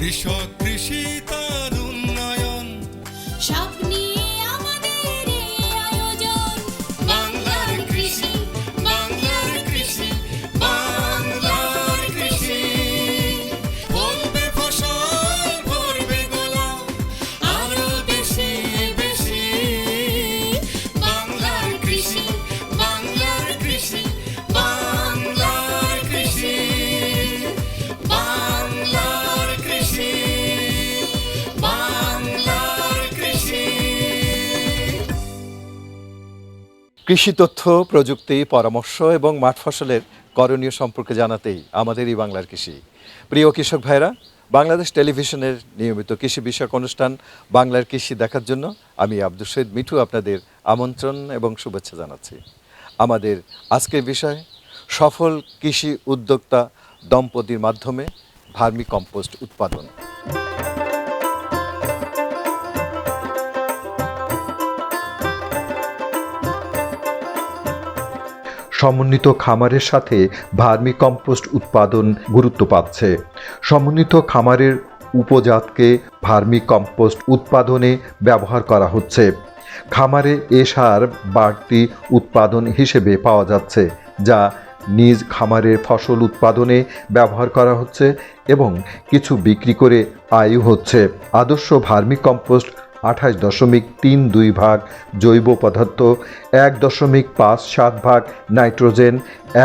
কৃষক কৃষি তার কৃষি তথ্য, প্রযুক্তি, পরামর্শ এবং মাঠ ফসলের করণীয় সম্পর্কে জানাতেই আমাদের এই বাংলার কৃষি। প্রিয় কৃষক ভাইরা বাংলাদেশ টেলিভিশনের নিয়মিত কৃষি বিষয়ক অনুষ্ঠান বাংলার কৃষি দেখার জন্য আমি আব্দুল শহীদ মিঠু আপনাদের আমন্ত্রণ এবং শুভেচ্ছা জানাচ্ছি। আমাদের আজকের বিষয়, সফল কৃষি উদ্যোক্তা দম্পতির মাধ্যমে ভার্মি কম্পোস্ট উৎপাদন। সমন্বিত খামারের সাথে ভার্মি কম্পোস্ট উৎপাদন গুরুত্ব পাচ্ছে। সমন্বিত খামারের উপজাতকে ভার্মি কম্পোস্ট উৎপাদনে ব্যবহার করা হচ্ছে। খামারে এ সার বাড়তি উৎপাদন হিসেবে পাওয়া যাচ্ছে, যা নিজ খামারের ফসল উৎপাদনে ব্যবহার করা হচ্ছে এবং কিছু বিক্রি করে আয়ু হচ্ছে। আদর্শ ভার্মি কম্পোস্ট আঠাশ দশমিক তিন দুই ভাগ জৈব পদার্থ, এক দশমিক পাঁচ সাত ভাগ নাইট্রোজেন,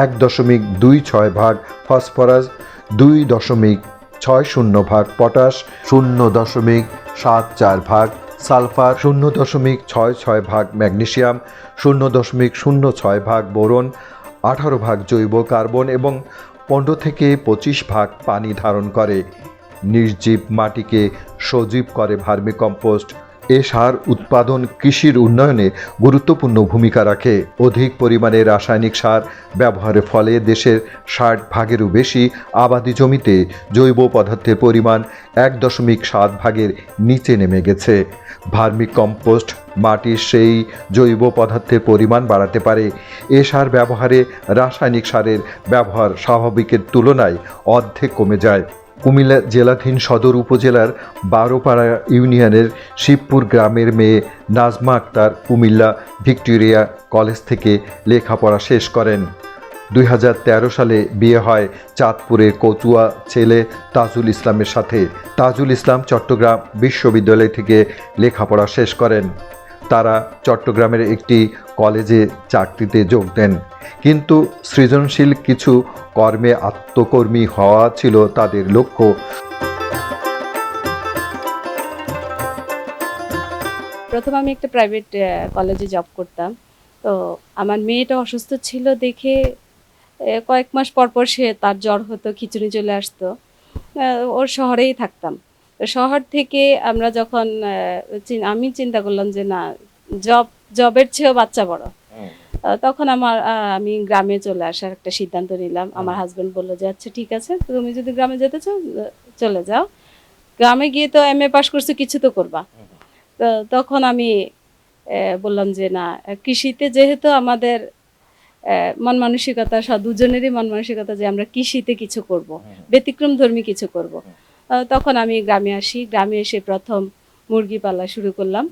এক দশমিক দুই ছয় ভাগ ফসফরাস, দুই দশমিক ছয় শূন্য ভাগ পটাশ, শূন্য দশমিক সাত চার ভাগ সালফার, শূন্য দশমিক ছয় ছয় ভাগ ম্যাগনেশিয়াম, শূন্য দশমিক শূন্য ছয় ভাগ বোরন, আঠারো ভাগ জৈব কার্বন এবং পনেরো থেকে পঁচিশ ভাগ পানি ধারণ করে। নির্জীব মাটিকে সজীব করে ভার্মিকম্পোস্ট এ সার উৎপাদন কৃষির উন্নয়নে গুরুত্বপূর্ণ ভূমিকা রাখে। অধিক পরিমাণে রাসায়নিক সার ব্যবহারের ফলে দেশের ষাট ভাগেরও বেশি আবাদি জমিতে জৈব পদার্থের পরিমাণ এক দশমিক সাত ভাগের নিচে নেমে গেছে। ভার্মিক কম্পোস্ট মাটির সেই জৈব পদার্থের পরিমাণ বাড়াতে পারে। এ সার ব্যবহারে রাসায়নিক সারের ব্যবহার স্বাভাবিকের তুলনায় অর্ধেক কমে যায়। কুমিল্লা জেলাধীন সদর উপজেলার বারোপাড়া ইউনিয়নের শিবপুর গ্রামের মেয়ে নাজমা আক্তার কুমিল্লা ভিক্টোরিয়া কলেজ থেকে লেখাপড়া শেষ করেন। দুই হাজার তেরো সালে বিয়ে হয় চাঁদপুরের কচুয়া ছেলে তাজুল ইসলামের সাথে। তাজুল ইসলাম চট্টগ্রাম বিশ্ববিদ্যালয় থেকে লেখাপড়া শেষ করেন। তারা চট্টগ্রামের একটি কলেজে চাকরিতে যোগ দেন। কিন্তু সৃজনশীল কিছু কর্মে আত্মকর্মী হওয়া ছিল তাদের লক্ষ্য। প্রথম আমি একটা প্রাইভেট কলেজে জব করতাম। তো আমার মেয়েটা অসুস্থ ছিল দেখে কয়েক মাস পর পর সে তার জ্বর হতো, খিচুড়ি চলে আসতো। ওর শহরেই থাকতাম। শহর থেকে আমরা যখন আমি চিন্তা করলাম যে না জব জবের চেয়েও বাচ্চা বড়। তখন আমার আমি গ্রামে চলে আসার একটা সিদ্ধান্ত নিলাম। আমার হাজবেন্ড বলল যে আচ্ছা ঠিক আছে তুমি যদি গ্রামে যেতে চাও চলে যাও। গ্রামে গিয়ে তো এম এ পাশ করছ কিছু তো করবা। তো তখন আমি বললাম যে না কৃষিতে যেহেতু আমাদের আহ, মন মানসিকতা সব দুজনেরই মন মানসিকতা যে আমরা কৃষিতে কিছু করব ব্যতিক্রম ধর্মী কিছু করব তখন আমি গ্রামে আসি। গ্রামে এসে প্রথম মুরগি পালা শুরু করলাম।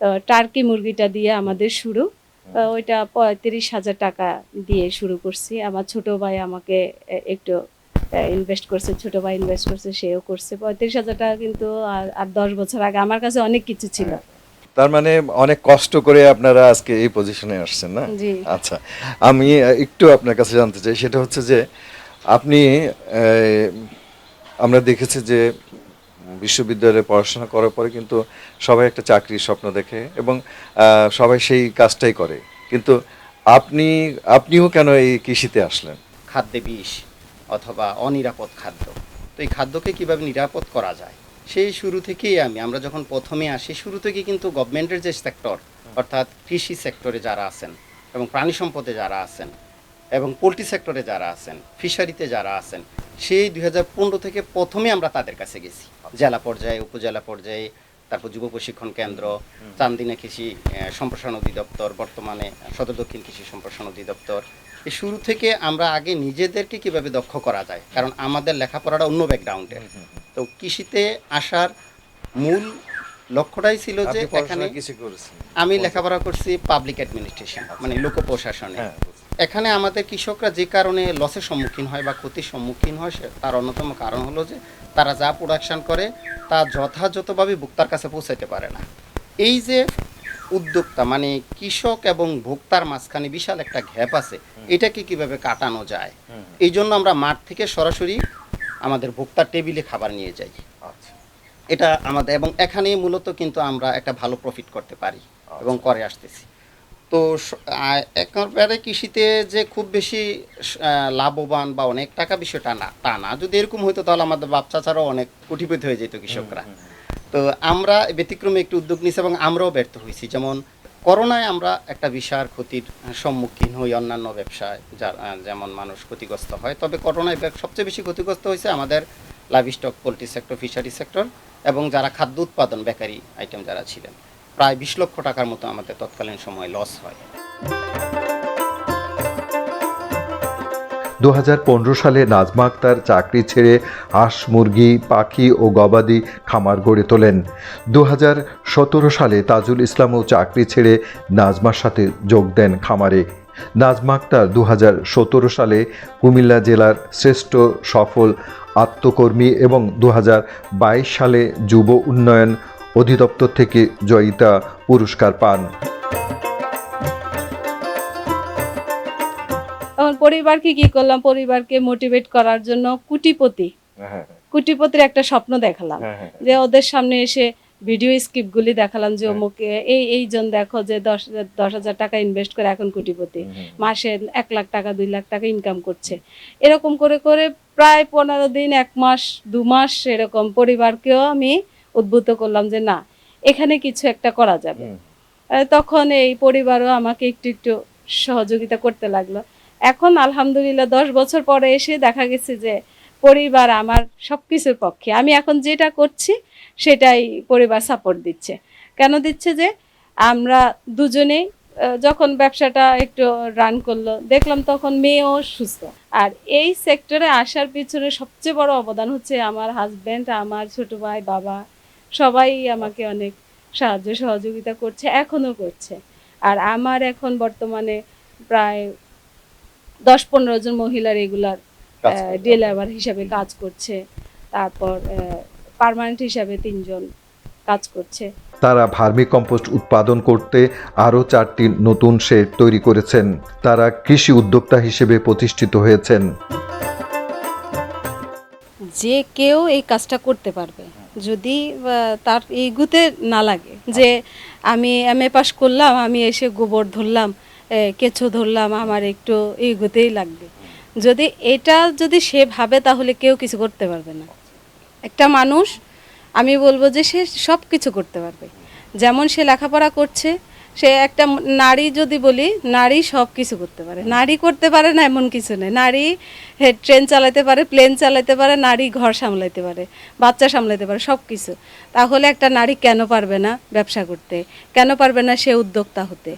তো টার্কি মুরগিটা দিয়ে আমাদের শুরু। ওইটা পঁয়ত্রিশ হাজার টাকা দিয়ে শুরু করছি। আমার ছোট ভাই আমাকে একটু ইনভেস্ট করছে ছোট ভাই ইনভেস্ট করছে সেও করছে। পঁয়ত্রিশ হাজার টাকা কিন্তু আর- দশ বছর আগে আমার কাছে অনেক কিছু ছিল। তার মানে অনেক কষ্ট করে আপনারা আজকে এই পজিশনে আসছেন না? জি। আচ্ছা আমি একটু আপনার কাছে জানতে চাই। সেটা হচ্ছে যে আপনি আমরা দেখেছি যে বিশ্ববিদ্যালয়ে পড়াশোনা করার পরে কিন্তু সবাই একটা চাকরির স্বপ্ন দেখে এবং সবাই সেই কাজটাই করে। কিন্তু আপনি, আপনিও কেন এই কৃষিতে আসলেন? খাদ্যে বিষ অথবা অনিরাপদ খাদ্য। তো এই খাদ্যকে কীভাবে নিরাপদ করা যায়? সেই শুরু থেকেই আমি, আমরা যখন প্রথমে আসি, শুরু থেকে কিন্তু গভর্নমেন্টের যে সেক্টর অর্থাৎ কৃষি সেক্টরে যারা আছেন এবং প্রাণী সম্পদে যারা আছেন এবং পোলট্রি সেক্টরে যারা আছেন ফিশারিতে যারা আছেন সেই দুই পনেরো থেকে প্রথমে আমরা তাদের কাছে গেছি। জেলা পর্যায়ে উপজেলা পর্যায়ে তারপর যুব প্রশিক্ষণ কেন্দ্র চান্দিনা কৃষি সম্প্রসারণ অধিদপ্তর বর্তমানে সদর দক্ষিণ কৃষি সম্প্রসারণ অধিদপ্তর। এই শুরু থেকে আমরা আগে নিজেদেরকে কীভাবে দক্ষ করা যায় কারণ আমাদের লেখাপড়াটা অন্য ব্যাকগ্রাউন্ডের তো কৃষিতে আসার মূল লক্ষ্যটাই ছিল যে এখানে আমি লেখাপড়া করছি পাবলিক অ্যাডমিনিস্ট্রেশন মানে লোক প্রশাসনে হ্যাঁ এখানে আমাদের কৃষকরা যে কারণে লসের সম্মুখীন হয় বা ক্ষতির সম্মুখীন হয় সে- তার অন্যতম কারণ হলো যে তারা যা প্রোডাকশন করে তা যথাযথভাবে ভোক্তার কাছে পৌঁছাতে পারে না। এই যে উদ্যোক্তা মানে কৃষক এবং ভোক্তার মাঝখানে বিশাল একটা গ্যাপ আছে এটাকে কীভাবে কাটানো যায়? এই জন্য আমরা মাঠ থেকে সরাসরি আমাদের ভোক্তার টেবিলে খাবার নিয়ে যাই। আচ্ছা। এটা আমাদের এবং এখানে মূলত কিন্তু আমরা একটা ভালো প্রফিট করতে পারি এবং করে আসতেছি। তো একেবারে কৃষিতে যে খুব বেশি লাভবান বা অনেক টাকা বিষয়টা না তা না। যদি এরকম হতো তাহলে আমাদের বাপ চাচারাও অনেক কোটিপতি হয়ে যেত কৃষকরা। তো আমরা ব্যতিক্রমে একটু উদ্যোগ নিয়েছি এবং আমরাও ব্যর্থ হয়েছি। যেমন করোনায় আমরা একটা বিশাল ক্ষতির সম্মুখীন হই অন্যান্য ব্যবসায় যা আহ, যেমন মানুষ ক্ষতিগ্রস্ত হয়। তবে করোনায় সবচেয়ে বেশি ক্ষতিগ্রস্ত হয়েছে আমাদের livestock poultry sector fishery sector এবং যারা খাদ্য উৎপাদন বেকারি আইটেম যারা ছিলেন। প্রায় বিশ লক্ষ টাকার মতো আমাদের তৎকালীন সময় লস হয়। দুহাজার পনেরো সালে নাজমা আক্তার চাকরি ছেড়ে হাঁস, মুরগি, পাখি ও গবাদি খামার গড়ে তোলেন। দুহাজার সতেরো সালে তাজুল ইসলামও চাকরি ছেড়ে নাজমার সাথে যোগ দেন খামারে। নাজমা আক্তার দু হাজার সতেরো সালে কুমিল্লা জেলার শ্রেষ্ঠ সফল আত্মকর্মী এবং দু হাজার বাইশ সালে যুব উন্নয়ন অধিদপ্তর থেকে জয়িতা পুরস্কার পান। তখন পরিবারকে কি করলাম? পরিবারকে মোটিভেট করার জন্য কুটিপতি। হ্যাঁ কুটিপতির একটা স্বপ্ন দেখালাম। হ্যাঁ হ্যাঁ। যে ওদের সামনে এসে ভিডিও স্ক্রিপ্টগুলি দেখালাম যে হ্যাঁ। অমুকে এই এইজন দেখো যে দশ দশ হাজার টাকা ইনভেস্ট করে এখন কোটিপতি। মাসে এক লাখ টাকা দুই লাখ টাকা ইনকাম করছে। এরকম করে করে প্রায় পনেরো দিন এক মাস দু মাস এরকম পরিবারকেও আমি উদ্বুদ্ধ করলাম যে না এখানে কিছু একটা করা যাবে। তখন এই পরিবারও আমাকে একটু একটু সহযোগিতা করতে লাগল। এখন আলহামদুলিল্লাহ দশ বছর পরে এসে দেখা গেছে যে পরিবার আমার সব কিছুর পক্ষে। আমি এখন যেটা করছি সেটাই পরিবার সাপোর্ট দিচ্ছে। কেন দিচ্ছে যে আমরা দুজনেই যখন ব্যবসাটা একটু রান করল দেখলাম তখন মেয়েও সুস্থ। আর এই সেক্টরে আসার পিছনে সবচেয়ে বড় অবদান হচ্ছে আমার হাজব্যান্ড আমার ছোট ভাই বাবা। সবাই আমাকে অনেক সাহায্য সহযোগিতা করছে এখনও করছে। আর আমার এখন বর্তমানে প্রায় দশ পনেরো জন মহিলা রেগুলার ডে লেবার হিসাবে কাজ করছে। তারপর পার্মানেন্ট হিসাবে তিনজন কাজ করছে। তারা ভার্মি কম্পোস্ট উৎপাদন করতে আরও চারটি নতুন শেড তৈরি করেছেন। তারা কৃষি উদ্যোক্তা হিসেবে প্রতিষ্ঠিত হয়েছেন। যে কেউ এই কাজটা করতে পারবে। যদি তার এগুতে না লাগে যে আমি এম এ পাস করলাম, আমি এসে গোবর ধরলাম কেঁচো ধরলাম, আমার একটু এগুতেই লাগবে। যদি এটা যদি সে ভাবে, তাহলে কেউ কিছু করতে পারবে না। একটা মানুষ, আমি বলব যে সে সব কিছু করতে পারবে। যেমন সে লেখাপড়া করছে সে একটা নারী যদি বলি, নারী সব কিছু করতে পারে। নারী করতে পারে না এমন কিছু নেই। নারী ট্রেন চালাতে পারে, প্লেন চালাতে পারে, নারী ঘর সামলাতে পারে, বাচ্চা সামলাতে পারে, সব কিছু। তাহলে একটা নারী কেন পারবে না ব্যবসা করতে? কেন পারবে না সে উদ্যোক্তা হতে?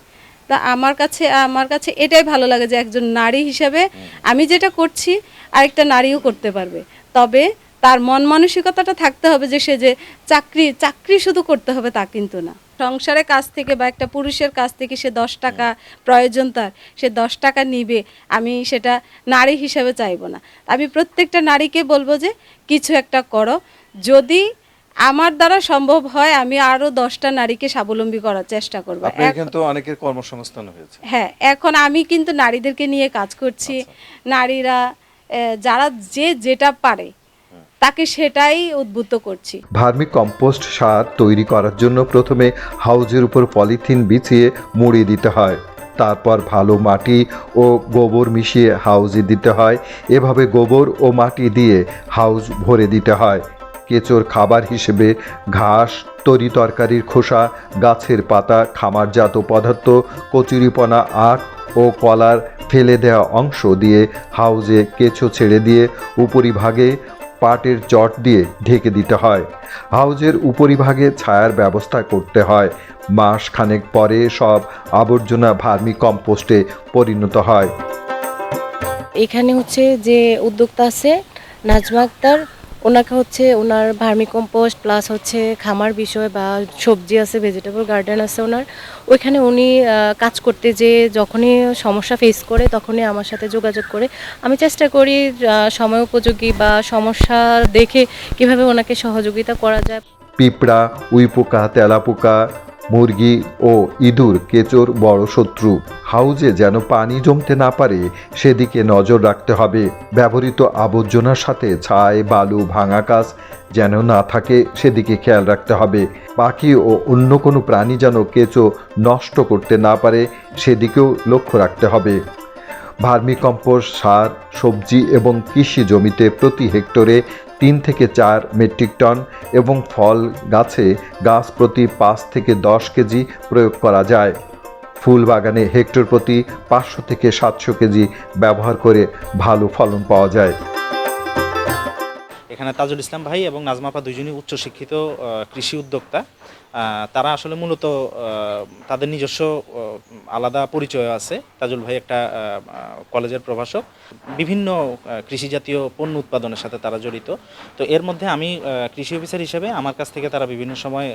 তা আমার কাছে আমার কাছে এটাই ভালো লাগে যে একজন নারী হিসেবে আমি যেটা করছি, আরেকটা নারীও করতে পারবে। তবে তার মন মানসিকতাটা থাকতে হবে যে সে যে চাকরি চাকরি শুধু করতে হবে তা কিন্তু না। সংসারের কাছ থেকে বা একটা পুরুষের কাছ থেকে সে দশ টাকা প্রয়োজন তার সে দশ টাকা নিবে আমি সেটা নারী হিসেবে চাইব না। আমি প্রত্যেকটা নারীকে বলব যে কিছু একটা করো। যদি আমার দ্বারা সম্ভব হয় আমি আরও দশটা নারীকে স্বাবলম্বী করার চেষ্টা করব। কিন্তু অনেকের কর্মসংস্থান হয়েছে। হ্যাঁ এখন আমি কিন্তু নারীদেরকে নিয়ে কাজ করছি। নারীরা যারা যে যেটা পারে তাকে সেটাই উদ্বুদ্ধ করছি। ভার্মি কম্পোস্ট সার তৈরি করার জন্য প্রথমে হাউজের উপর পলিথিন বিছিয়ে মুড়িয়ে দিতে হয়। তারপর ভালো মাটি ও গোবর মিশিয়ে হাউজে দিতে হয়। এভাবে গোবর ও মাটি দিয়ে হাউজ ভরে দিতে হয়। কেঁচোর খাবার হিসেবে ঘাস, তরি তরকারির খোসা, গাছের পাতা, খামারজাত পদার্থ, কচুরিপনা, আখ ও কলার ফেলে দেওয়া অংশ দিয়ে হাউজে কেঁচো ছেড়ে দিয়ে উপরিভাগে পাটের চট দিয়ে ঢেকে দিতে হয়। হাউজের উপরিভাগে ছায়ার ব্যবস্থা করতে হয়। মাস খানেক পরে সব আবর্জনা ভার্মি কম্পোস্টে পরিণত হয়। এখানে হচ্ছে যে উদ্যোক্তা আছে নাজমা আক্তার ওনাকে হচ্ছে ওনার ভার্মি কম্পোস্ট প্লাস হচ্ছে খামার বিষয় বা সবজি আছে ভেজিটেবল গার্ডেন আছে ওনার। ওইখানে উনি কাজ করতে যে যখনই সমস্যা ফেস করে তখনই আমার সাথে যোগাযোগ করে। আমি চেষ্টা করি সময় উপযোগী বা সমস্যা দেখে কীভাবে ওনাকে সহযোগিতা করা যায়। পিঁপড়া, উইপোকা, তেলাপোকা মুরগি ও ইঁদুর কেচোর বড় শত্রু। হাউজে যেন পানি জমতে না পারে, সেদিকে নজর রাখতে হবে। ব্যবহৃত আবর্জনার সাথে ছাই, বালু, ভাঙা কাজ যেন না থাকে, সেদিকে খেয়াল রাখতে হবে। পাখি ও অন্য কোনো প্রাণী যেন কেঁচো নষ্ট করতে না পারে, সেদিকেও লক্ষ্য রাখতে হবে। ভার্মিকম্পোস্ট সার, সবজি এবং কৃষি জমিতে প্রতি হেক্টরে তিন থেকে চার মেট্রিক টন এবং ফল গাছে গাছ প্রতি পাঁচ থেকে দশ কেজি প্রয়োগ করা যায়। ফুল বাগানে হেক্টর প্রতি পাঁচশো থেকে সাতশো কেজি ব্যবহার করে ভালো ফলন পাওয়া যায়। এখানে তাজুল ইসলাম ভাই এবং নাজমাপা দুজনই উচ্চশিক্ষিত কৃষি উদ্যোক্তা। তারা আসলে মূলত তাদের নিজস্ব আলাদা পরিচয় আছে। তাজুল ভাই একটা কলেজের প্রভাষক। বিভিন্ন আহ, কৃষি জাতীয় পণ্য উৎপাদনের সাথে তারা জড়িত। তো এর মধ্যে আমি কৃষি অফিসার হিসেবে আমার কাছ থেকে তারা বিভিন্ন সময়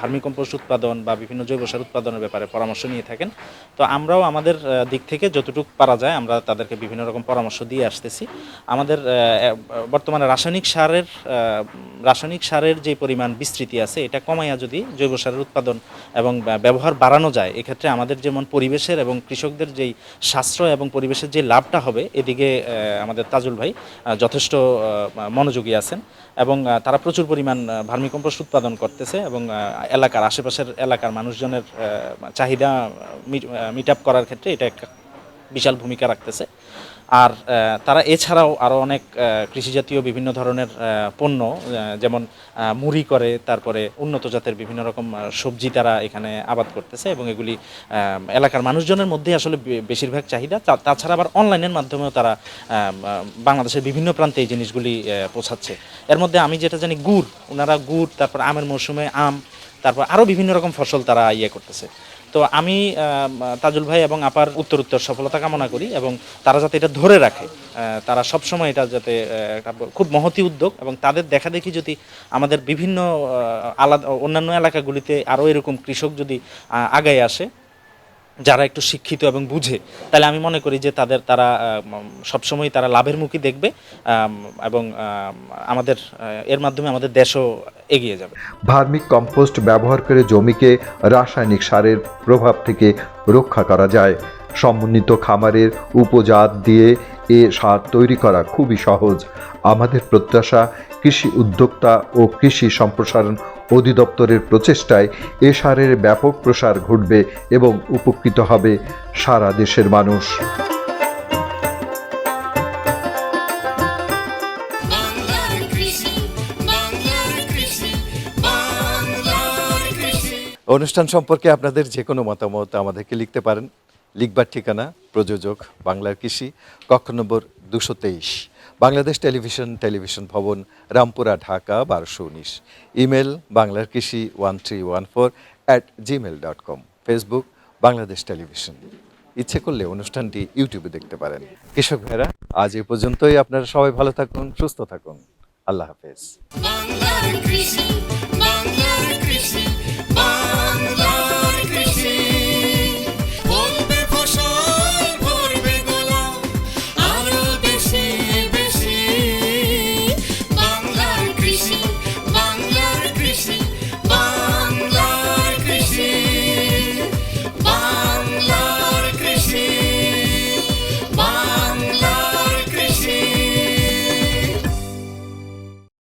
ভার্মিকম্পোস্ট উৎপাদন বা বিভিন্ন জৈব সার উৎপাদনের ব্যাপারে পরামর্শ নিয়ে থাকেন। তো আমরাও আমাদের দিক থেকে যতটুকু পারা যায় আমরা তাদেরকে বিভিন্ন রকম পরামর্শ দিয়ে আসতেছি। আমাদের বর্তমানে রাসায়নিক সারের রাসায়নিক সারের যে পরিমাণ বিস্তৃতি আছে এটা কমাইয়া যদি জৈব সারের উৎপাদন এবং ব্যবহার বাড়ানো যায়, এক্ষেত্রে আমাদের যেমন পরিবেশের এবং কৃষকদের যেই সাশ্রয় এবং পরিবেশের যে লাভটা হবে, এদিকে আমাদের তাজুল ভাই যথেষ্ট মনোযোগী আছেন এবং তারা প্রচুর পরিমাণ ভার্মিকম্পোস্ট উৎপাদন করতেছে এবং এলাকার আশেপাশের এলাকার মানুষজনের চাহিদা মিট আপ করার ক্ষেত্রে এটা একটা বিশাল ভূমিকা রাখতেছে। আর তারা এছাড়াও আরও অনেক কৃষিজাতীয় বিভিন্ন ধরনের পণ্য যেমন মুড়ি করে, তারপরে উন্নত জাতের বিভিন্ন রকম সবজি তারা এখানে আবাদ করতেছে এবং এগুলি এলাকার মানুষজনের মধ্যে আসলে বেশিরভাগ চাহিদা। তাছাড়া আবার অনলাইনের মাধ্যমেও তারা বাংলাদেশের বিভিন্ন প্রান্তে এই জিনিসগুলি পৌঁছাচ্ছে। এর মধ্যে আমি যেটা জানি, গুড় ওনারা গুড়, তারপর আমের মৌসুমে আম, তারপর আরও বিভিন্ন রকম ফসল তারা ইয়ে করতেছে। তো আমি তাজুল ভাই এবং আপার উত্তর উত্তর সফলতা কামনা করি এবং তারা যাতে এটা ধরে রাখে তারা সবসময় এটা যাতে খুব মহতি উদ্যোগ এবং তাদের দেখা দেখি যদি আমাদের বিভিন্ন আলাদা অন্যান্য এলাকাগুলিতে আরও এরকম কৃষক যদি আগায় আসে যারা একটু শিক্ষিত এবং বুঝে, তাহলে আমি মনে করি যে তাদের তারা সবসময় তারা লাভের মুখী দেখবে এবং আমাদের এর মাধ্যমে আমাদের দেশও এগিয়ে যাবে। ভার্মিক কম্পোস্ট ব্যবহার করে জমিকে রাসায়নিক সারের প্রভাব থেকে রক্ষা করা যায়। সমন্বিত খামারের উপজাত দিয়ে এ সার তৈরি করা খুবই সহজ। আমাদের প্রত্যাশা, কৃষি উদ্যোক্তা ও কৃষি সম্প্রসারণ অধিদপ্তরের প্রচেষ্টায় এ সারের ব্যাপক প্রসার ঘটবে এবং উপকৃত হবে সারা দেশের মানুষ। অনুষ্ঠান সম্পর্কে আপনাদের যে কোনো মতামত আমাদেরকে লিখতে পারেন। লিখবার ঠিকানা প্রযোজক বাংলার কৃষি কক্ষ নম্বর দুশো তেইশ। বাংলাদেশ টেলিভিশন টেলিভিশন ভবন, রামপুরা, ঢাকা, বারোশো উনিশ। ইমেল বাংলার কৃষি one three one four at Gmail dot com Facebook Bangladesh television. ইচ্ছে করলে অনুষ্ঠানটি ইউটিউবে দেখতে পারেন। কৃষক ভাইরা আজ এ পর্যন্তই। আপনারা সবাই ভালো থাকুন, সুস্থ থাকুন। আল্লাহ হাফেজ।